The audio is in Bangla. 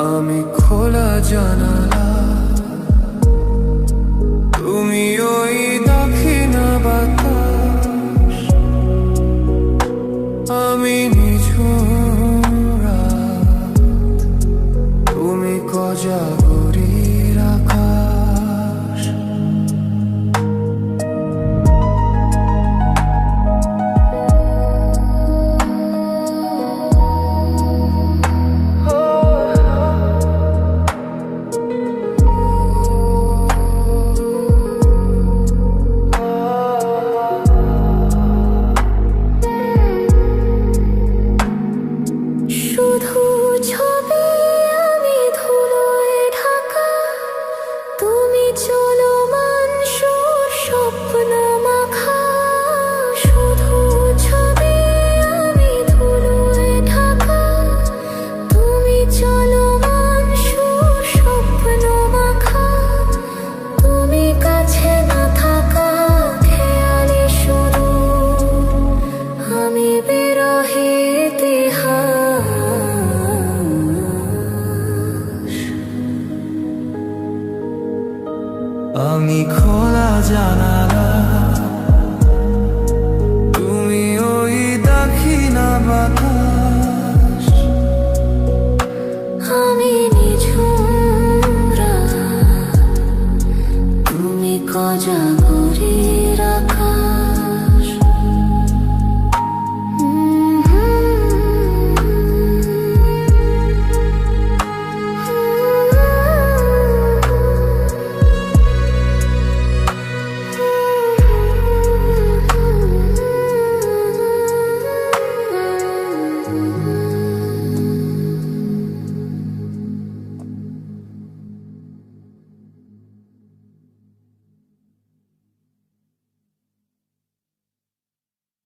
আমি খোলা জানালা। তুমি ওই দক্ষিণা বাতাস। আমি নিঝুম তুমি কজা আমি খোলা জানালা। তুমি ওই দক্ষিণা বাতাস। আমি তুমি কজা করে